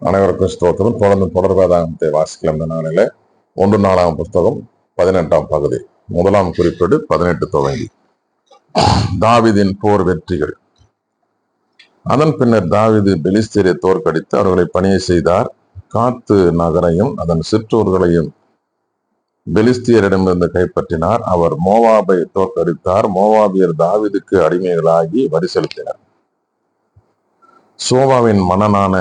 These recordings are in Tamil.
அனைவருக்கும் ஸ்தோத்திரம். தொடர்ந்து தொடர் வேதாகத்தை வாசிக்கலாம் இந்த நாளில ஒன்று நாலாம் புஸ்தகம் பதினெட்டாம் பகுதி. முதலாம் குறிப்பேடு பதினெட்டு துவங்கி தாவிதின் போர் வெற்றிகள். அதன் பின்னர் தாவிது பெலிஸ்தீரை தோற்கடித்து அவர்களை பணியை செய்தார். காத்து நகரையும் அதன் சிற்றூர்களையும் பெலிஸ்தியரிடமிருந்து கைப்பற்றினார். அவர் மோவாபை தோற்கடித்தார். மோவாபியர் தாவிதுக்கு அடிமைகளாகி வரி செலுத்தினர். சோவாவின் மன்னனான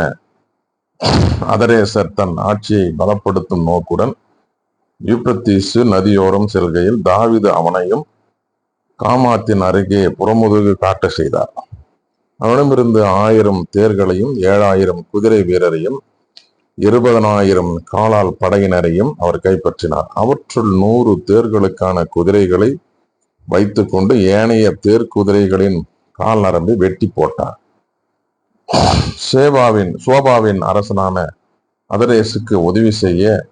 அதரேசர் தன் ஆட்சியை பலப்படுத்தும் நோக்குடன் யூப்ரத்தீசு நதியோரம் செல்கையில் தாவிது அவனையும் காமாத்தின் அருகே புறமுதுகு காட்ட செய்தார். அவனிடமிருந்து ஆயிரம் தேர்களையும் ஏழாயிரம் குதிரை வீரரையும் இருபதனாயிரம் காலால் படையினரையும் அவர் கைப்பற்றினார். அவற்றுள் நூறு தேர்களுக்கான குதிரைகளை வைத்துக்கொண்டு ஏனைய தேர் குதிரைகளின் கால் நரம்பை வெட்டி போட்டார். சேவாவின் சோபாவின் அரசனான அதரேசுக்கு உதவி செய்ய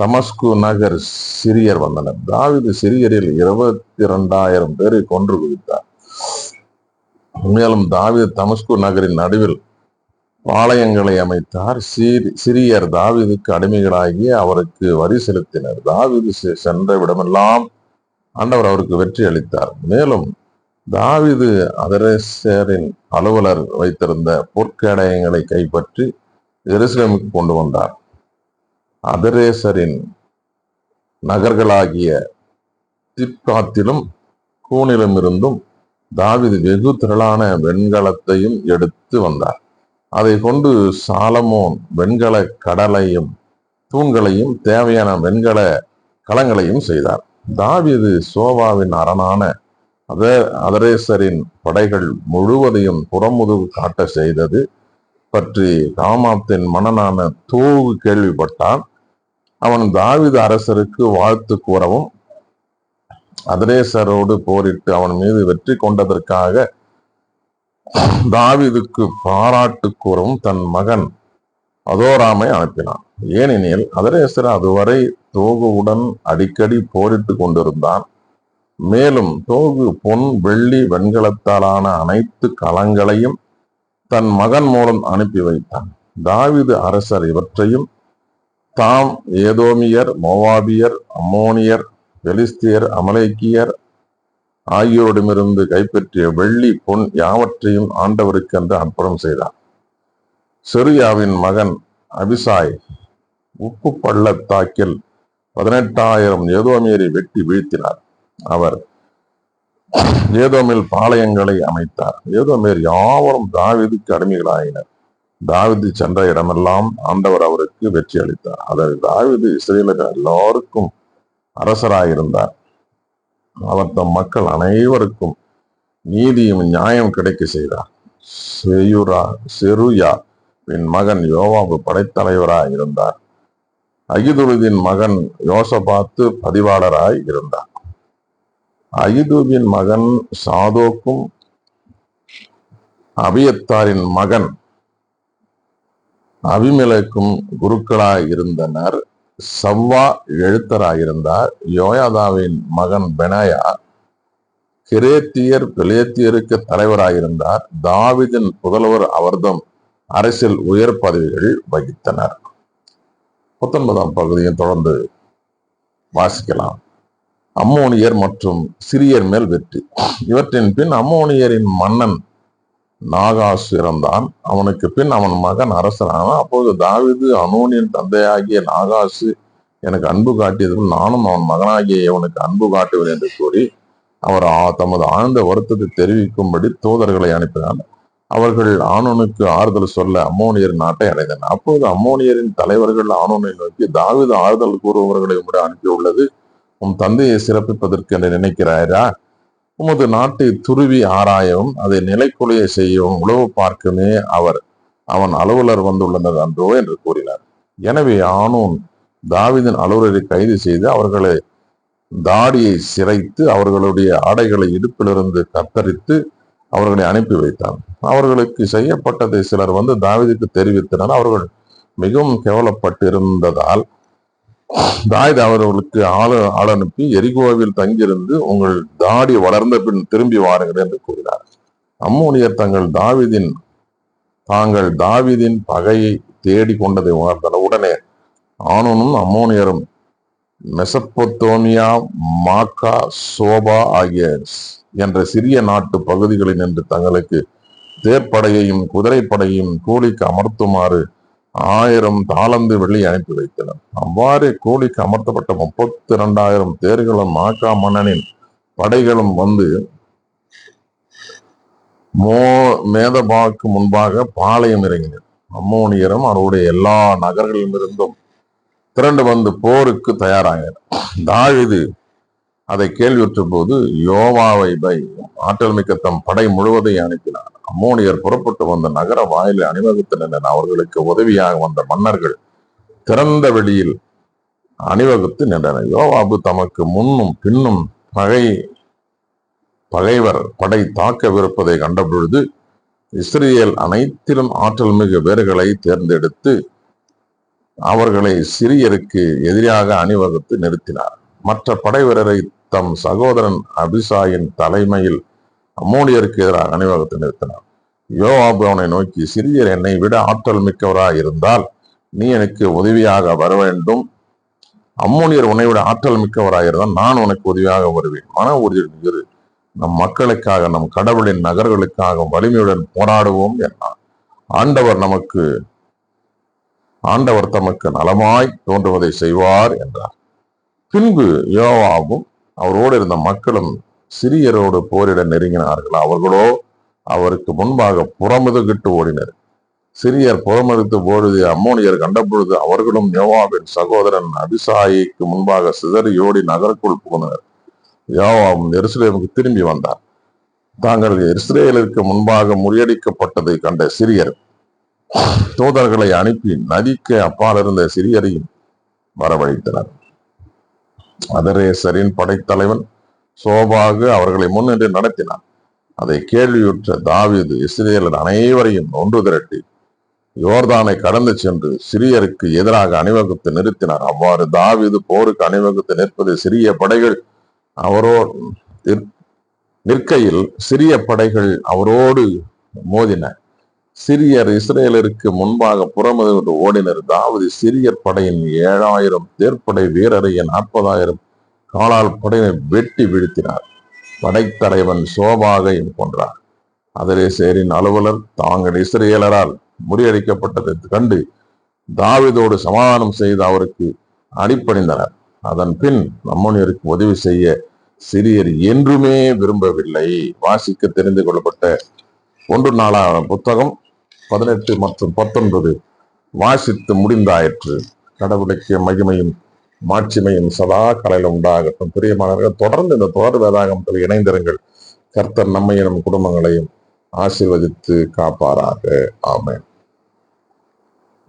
தமஸ்கு நகர் சிரியர் வந்தனர். தாவிது சிரியரில் இருபத்தி இரண்டாயிரம் பேரை கொன்று குவித்தார். மேலும் தாவிது தமஸ்கு நகரின் நடுவில் பாளையங்களை அமைத்தார். சீர் சிரியர் தாவீதுக்கு அடிமைகளாகி அவருக்கு வரி செலுத்தினர். தாவிது செ- சென்ற விடமெல்லாம் ஆண்டவர் அவருக்கு வெற்றி அளித்தார். மேலும் தாவீது அதரேசரின் அலுவலர் வைத்திருந்த பொற்கேடயங்களை கைப்பற்றி எருசலேமுக்கு கொண்டு வந்தார். அதரேசரின் நகர்களாகிய திப்காத்திலும் கூனிலும் இருந்தும் தாவிது வெகு திரளான வெண்கலத்தையும் எடுத்து வந்தார். அதை கொண்டு சாலமோன் வெண்கல கடலையும் தூண்களையும் தேவையான வெண்கல கலங்களையும் செய்தார். தாவிது சோபாவின் அரணான அத அதரேசரின் படைகள் முழுவதையும் புறமுதுகு காட்ட செய்தது பற்றி காமாத்தின் மன்னனான தூவு கேள்விப்பட்டான். அவன் தாவித அரசருக்கு வாழ்த்து கூறவும் அதரேசரோடு போரிட்டு அவன் மீது வெற்றி கொண்டதற்காக தாவிதுக்கு பாராட்டு கூறவும் தன் மகன் அதோராமை அனுப்பினான். ஏனெனில் அதரேசர் அதுவரை தோகுவுடன் அடிக்கடி போரிட்டு கொண்டிருந்தான். மேலும் தோகு பொன் வெள்ளி வெண்கலத்தாலான அனைத்து களங்களையும் தன் மகன் மூலம் அனுப்பி வைத்தான். தாவிது அரசர் இவற்றையும் தாம் ஏதோமியர் மோவாபியர் அம்மோனியர் பெலிஸ்தியர் அமலேக்கியர் ஆகியோரிடமிருந்து கைப்பற்றிய வெள்ளி பொன் யாவற்றையும் ஆண்டவருக்கு என்று அர்ப்பணம் செய்தார். செரியாவின் மகன் அபிசாய் உப்பு பள்ளத்தாக்கில் பதினெட்டாயிரம் ஏதோமியரை வெட்டி வீழ்த்தினார். அவர் ஏதோமேல் பாளையங்களை அமைத்தார். ஏதோமேல் யாவரும் தாவிதுக்கு அடிமைகளாயினர். தாவிது சென்ற இடமெல்லாம் ஆண்டவர் அவருக்கு வெற்றி அளித்தார். அதாவது தாவிது இஸ்ரேலர் எல்லாருக்கும் அரசராயிருந்தார். அவர் தம் மக்கள் அனைவருக்கும் நீதியும் நியாயம் கிடைக்க செய்தார். செயுரா செருயா பின் மகன் யோவாபு படைத்தலைவராய் இருந்தார் அகிதுருதின் மகன் யோசபாத்து பதிவாளராய் இருந்தார். அகிதுவின் மகன் சாதோக்கும் அபியத்தாரின் மகன் அபிமெலேக்கும் குருக்களாய் இருந்தனர் சவ்வா எழுத்தராயிருந்தார். யோயாதாவின் மகன் பெனாயா கிரேத்தியர் பிலேத்தியருக்கு தலைவராயிருந்தார். தாவிதின் புதல்வர் அவர்தம் அரசியல் உயர் பதவிகள் வகித்தனர். பத்தொன்பதாம் பகுதியை தொடர்ந்து வாசிக்கலாம். அம்மோனியர் மற்றும் சிரியர் மேல் வெற்றி. இவற்றின் பின் அம்மோனியரின் மன்னன் நாகாஸ் இறந்தான். அவனுக்கு பின் அவன் மகன் அரசனானான். அப்போது தாவிது அனோனியின் தந்தையாகிய நாகாசு எனக்கு அன்பு காட்டியதில் நானும் அவன் மகனாகிய இவனுக்கு அன்பு காட்டுவேன் என்று கூறி அவர் தமது ஆழ்ந்த வருத்தத்தை தெரிவிக்கும்படி தூதர்களை அனுப்பினார் அவர்கள் ஆனோனுக்கு ஆறுதல் சொல்ல அம்மோனியர் நாட்டை அடைந்தனர். அப்போது அம்மோனியரின் தலைவர்கள் ஆனோனை நோக்கி தாவித ஆறுதல் கூறுபவர்களை உடைய அனுப்பியுள்ளது. உன் தந்தையை சிறப்பிப்பதற்கு என்று நினைக்கிறாயா உமது நாட்டை துருவி ஆராயவும் அதை நிலைக்குலைய செய்யவும் உளவு பார்க்குமே அவர். அவன் அலுவலர் வந்துள்ளனர் அன்றோ என்று கூறினார். எனவே ஆனோன் தாவீதின் அலுவலரை கைது செய்து அவர்களை தாடியை சிரைத்து அவர்களுடைய ஆடைகளை இடுப்பிலிருந்து கத்தரித்து அவர்களை அனுப்பி வைத்தான். அவர்களுக்கு செய்யப்பட்டதை சிலர் வந்து தாவிதுக்கு தெரிவித்தனர். அவர்கள் மிகவும் கேவலப்பட்டு தாய் அவர்களுக்கு ஆள ஆள் அனுப்பி எரிகோவில் தங்கியிருந்து உங்கள் தாடி வளர்ந்த பின் திரும்பி வாருங்கள் என்று கூறினார். அம்மோனியர் தங்கள் தாவிதின் தாங்கள் தாவிதின் பகையை தேடி கொண்டதை உணர்ந்தனர். உடனே ஆனோனும் அம்மோனியரும் மெசப்பொத்தோமியா மாக்கா சோபா ஆகிய என்ற சிறிய நாட்டு பகுதிகளில் நின்று தங்களுக்கு தேர்ப்படையையும் குதிரைப்படையும் கூலிக்கு அமர்த்துமாறு ஆயிரம் தாளந்து வெள்ளி அனுப்பி வைத்தனர். அவ்வாறு கூலிக்கு அமர்த்தப்பட்ட முப்பத்தி இரண்டாயிரம் தேர்களும் மாக்கா மன்னனின் படைகளும் வந்து மோ மேதபாக்கு முன்பாக பாளையம் இறங்கினர். அம்மோனியரும் அவருடைய எல்லா நகர்களிலும் இருந்தும் திரண்டு வந்து போருக்கு தயாராகினர் தாவீது அதை கேள்வியுற்ற போது யோவாவை பை ஆற்றல் மிக்க தம் படை முழுவதையும் அனுப்பினார் அம்மோனியர் புறப்பட்டு வந்த நகர வாயிலை அணிவகுத்து நின்றனர். அவர்களுக்கு உதவியாக வந்த மன்னர்கள் திறந்த வெளியில் அணிவகுத்து நின்றனர். யோவாபு தமக்கு முன்னும் பின்னும் பகை பகைவர் படை தாக்கவிருப்பதை கண்டபொழுது இஸ்ரேல் அனைத்திலும் ஆற்றல் மிகு வீரர்களை தேர்ந்தெடுத்து அவர்களை சிறியருக்கு எதிராக அணிவகுத்து நிறுத்தினார். மற்ற படை வீரரை தம் சகோதரன் அபிசாயின் தலைமையில் அம்மோனியருக்கு எதிராக அணிவகுத்து நிறுத்தினார். யோவாபு அவனை நோக்கி சிறியர் என்னை விட ஆற்றல் மிக்கவராய் இருந்தால் நீ எனக்கு உதவியாக வர வேண்டும். அம்மோனியர் உன்னை விட ஆற்றல் மிக்கவராக இருந்தால் நான் உனக்கு உதவியாக வருவேன். மன உறுதியுடன் நம் மக்களுக்காக நம் கடவுளின் நகர்களுக்காக வலிமையுடன் போராடுவோம் என்றார் ஆண்டவர் நமக்கு ஆண்டவர் தமக்கு நலமாய் தோன்றுவதை செய்வார் என்றார். பின்பு யோவாவும் அவரோடு இருந்த மக்களும் சிறியரோடு போரிட நெருங்கினார்கள். அவர்களோ அவருக்கு முன்பாக புறமுதுகிட்டு ஓடினர். சிறியர் புறமறுத்து பொழுது அம்மோனியர் கண்டபொழுது அவர்களும் யோவாவின் சகோதரன் அபிசாயிக்கு முன்பாக சிதறியோடி நகருக்குள் புகுந்தனர். யோவாவும் எருசலேமுக்கு திரும்பி வந்தார் தாங்கள் இஸ்ரேலுக்கு முன்பாக முறியடிக்கப்பட்டதை கண்ட சிறியர் தூதர்களை அனுப்பி நதிக்கு அப்பால் இருந்த சிறியரையும் வரவழைத்தனர். அதரேசரின் படைத்தலைவன் சோபாகு அவர்களை முன்னின்று நடத்தினான். அதை கேள்வியுற்ற தாவிது இஸ்ரேலர் அனைவரையும் ஒன்று திரட்டி யோர்தானை கடந்து சென்று சிறியருக்கு எதிராக அணிவகுத்து நிறுத்தினார் அவ்வாறு தாவிது போருக்கு அணிவகுத்து நிற்பது சிறிய படைகள் அவரோ நிற்கையில் சிறிய படைகள் அவரோடு மோதின. சிறியர் இஸ்ரேலருக்கு முன்பாக புறமுதுகிட்டு ஓடினர். தாவது சிறியர் படையின் ஏழாயிரம் தேர்ப்படை வீரரைய நாற்பதாயிரம் காலால் படையை வெட்டி வீழ்த்தினார். படைத்தலைவன் சோபாகையும் கொன்றார் அதரேசேரின் அலுவலர் தாங்கள் இஸ்ரேலரால் முறியடிக்கப்பட்டதை கண்டு தாவிதோடு சமாதானம் செய்து அவருக்கு அடிப்பணிந்தனர் அதன் பின் அம்மோனியருக்கு உதவி செய்ய சிறியர் என்றுமே விரும்பவில்லை. வாசிக்க தெரிந்து கொள்ளப்பட்ட ஒன்று நாளான புத்தகம். பதினெட்டு மற்றும் பத்தொன்பது வாசித்து முடிந்தாயிற்று. கடவுளுக்கு மகிமையும் மாட்சிமையும் சதா கலையில உண்டாகட்டும். பிரியமானவர்கள் தொடர்ந்து இந்த தொடர் வேதாகமத்தில் இணைந்திருங்கள். கர்த்தர் நம்மையும் நம் குடும்பங்களையும் ஆசீர்வதித்து காப்பாராக. ஆமேன்.